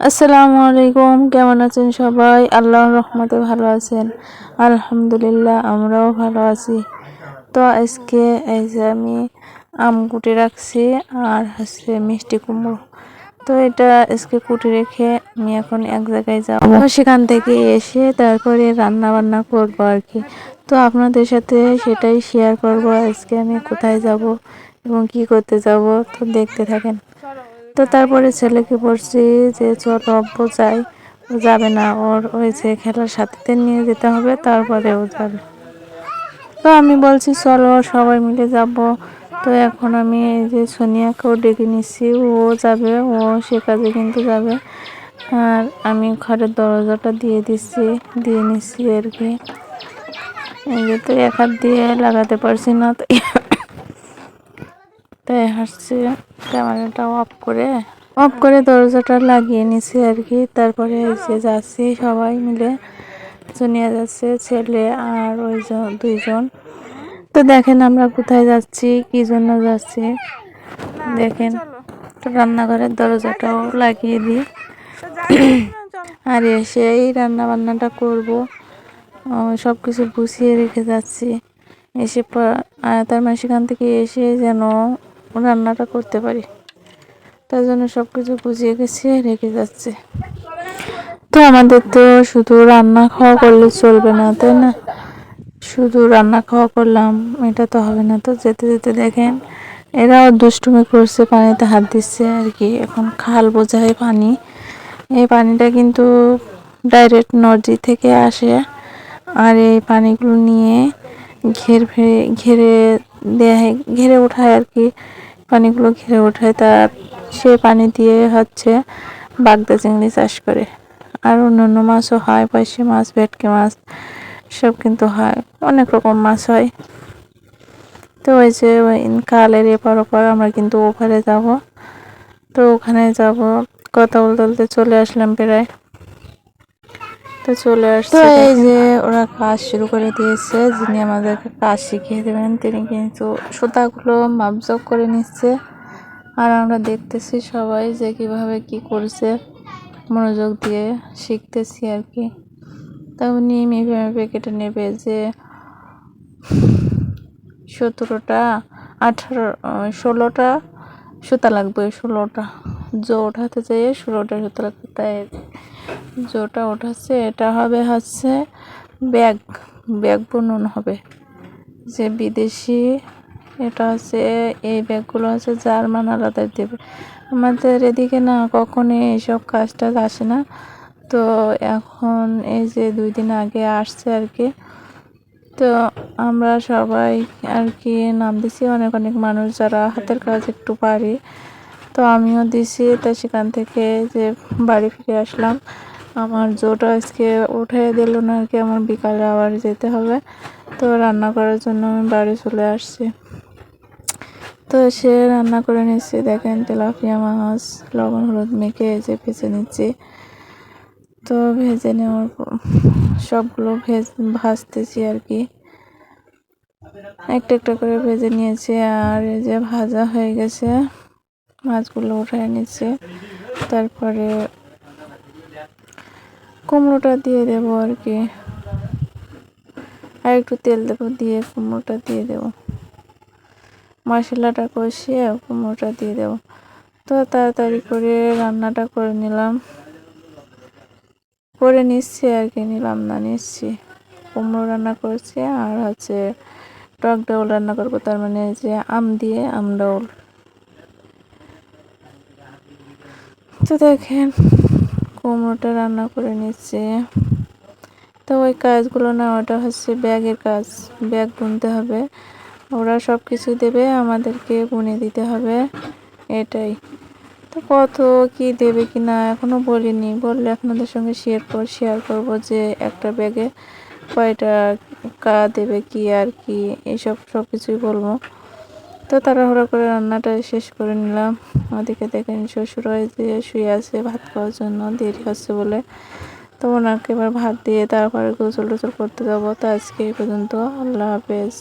আসসালামু আলাইকুম, কেমন আছেন সবাই? আল্লাহর রহমতে ভালো আছেন। আলহামদুলিল্লাহ, আমরাও ভালো আছি। তো আজকে এই যে আমি আম কুটে রাখছি আর হচ্ছে মিষ্টি কুমড়ো। তো এটা আজকে কুটে রেখে আমি এখন এক জায়গায় যাব। সেখান থেকে এসে তারপরে রান্না বান্না করব আর কি। তো আপনাদের সাথে সেটাই শেয়ার করব আজকে আমি কোথায় যাব এবং কি করতে যাব। তো দেখতে থাকেন। তো তারপরে ছেলেকে বলছি যে, চলো অব্বু যাই। যাবে না। ওর ওই যে খেলার সাথীদের নিয়ে যেতে হবে, তারপরে ও যাবে। তো আমি বলছি, চলো, সবাই মিলে যাব। তো এখন আমি এই যে সোনিয়াকেও ডেকে নিচ্ছি, ও যাবে, ও সে কাজে কিন্তু যাবে। আর আমি ঘরের দরজাটা দিয়ে দিচ্ছি, দিয়ে নিচ্ছি আর কি এই যে তো এক হাত দিয়ে লাগাতে পারছি না তো তাই হাসছে। ক্যামেরাটা অফ করে অফ করে দরজাটা লাগিয়ে নিছি আর কি। তারপরে এসে যাচ্ছি সবাই মিলে সোনিয়া যাচ্ছে, ছেলে আর ওই দুইজন। তো দেখেন আমরা কোথায় যাচ্ছি, কি জন্য যাচ্ছি। দেখেন, রান্নাঘরের দরজাটাও লাগিয়ে দিই। আর এসে এই রান্না বান্নাটা করব। সব কিছু গুছিয়ে রেখে যাচ্ছি। এসে তার মানে সেখান থেকে এসে যেন রান্নাটা করতে পারি। তার জন্য সব কিছু গুছিয়ে গেছে রেখে যাচ্ছে। তো আমাদের তো শুধু রান্না খাওয়া করলে চলবে না, তাই না? শুধু রান্না খাওয়া করলাম, এটা তো হবে না। তো যেতে যেতে দেখেন, এরাও দুষ্টুমি করছে, পানিতে হাত দিচ্ছে আর কি। এখন খাল বোঝায় পানি। এই পানিটা কিন্তু ডাইরেক্ট নদী থেকে আসে আর এই পানিগুলো নিয়ে ঘের ঘেরে দেয় ঘেরে ওঠায় আর কি। পানিগুলো ঘিরে ওঠায়। তার সে পানি দিয়ে হচ্ছে বাগদা চিংড়ি চাষ করে। আর অন্য অন্য মাছও হয়, পয়সা মাছ, ভেটকি মাছ, সব কিন্তু হয়। অনেক রকম মাছ হয়। তো ওই যে ওই কালের এপার ওপার আমরা কিন্তু ওপারে যাব। তো ওখানে যাব। কথা বলতে বলতে চলে আসলাম প্রায়। তো চলে আসছে তো এই যে ওরা কাজ শুরু করে দিয়েছে যিনি আমাদেরকে কাজ শিখিয়ে দেবেন তিনি কিন্তু সুতাগুলো মাপজক করে নিচ্ছে। আর আমরা দেখতেছি সবাই যে কীভাবে কি করছে মনোযোগ দিয়ে শিখতেছি আর কি। তা উনি মেপে মেপে কেটে নেবে যে সতেরোটা আঠারো ষোলোটা সুতা লাগবে ষোলোটা। জো ওঠাতে চাইয়ে ষোলোটা সুতা লাগবে তাই জোটা ওঠাচ্ছে এটা হবে হচ্ছে ব্যাগ ব্যাগ বুনন হবে। যে বিদেশি, এটা হচ্ছে এই ব্যাগগুলো হচ্ছে জার্মান আলাদা দেবে। আমাদের এদিকে না কখনই এইসব কাজ টাজ আসে না। তো এখন এই যে দুই দিন আগে আসছে আর কি। তো আমরা সবাই আর কি নাম দিছি, অনেক অনেক মানুষ যারা হাতের কাজ একটু পারি। আমিও দিছি। তো সেখান থেকে যে বাড়ি ফিরে আসলাম। আমার জোটা আজকে উঠে দিল না আর কি, আমার বিকালে আবার যেতে হবে। তো রান্না করার জন্য আমি বাড়ি চলে আসছি। তো সে রান্না করে নিচ্ছি দেখেন তেলাপিয়া মাছ, লবণ, হলুদ মেখে যে ভেজে নিচ্ছি। তো ভেজে নেওয়ার সবগুলো ভেজ, ভাজতেছি আর কি। একটা একটা করে ভেজে নিয়েছি। আর এই যে ভাজা হয়ে গেছে। মাছগুলো উঠায় নিচ্ছে তারপরে কুমড়োটা দিয়ে দেবো আর কি। আর একটু তেল দেবো দিয়ে কুমড়োটা দিয়ে দেবো। মশলাটা কষিয়ে কুমড়োটা দিয়ে দেবো। তো তাড়াতাড়ি করে রান্নাটা করে নিলাম। করে নিচ্ছি আর কি, নিলাম না, নিচ্ছি। কুমড়ো রান্না করছি আর হচ্ছে টক ডাউল রান্না করব। তার মানে যে আম দিয়ে আম ডাউল। তো দেখেন, কুমড়োটা রান্না করে নিচ্ছে। তো ওই কাজগুলো না, ওটা হচ্ছে ব্যাগের কাজ। ব্যাগ বুনতে হবে। ওরা সব কিছু দেবে, আমাদেরকে বুনে দিতে হবে। এটাই। তো কত কি দেবে কি না এখনও বলিনি। বললে আপনাদের সঙ্গে শেয়ার কর শেয়ার করব যে একটা ব্যাগে কয়টা কা দেবে কি আর কি, এসব সব কিছুই বলব। তো তাড়াহুড়া করে রান্নাটা শেষ করে নিলাম। ওদিকে দেখেন শ্বশুর হয়েছে শুয়ে আছে, ভাত খাওয়ার জন্য দেরি হচ্ছে বলে। তো ওনাকে এবার ভাত দিয়ে তারপরে গোসল টোসল করতে যাব। তো আজকে এই পর্যন্ত। আল্লাহ হাফেজ।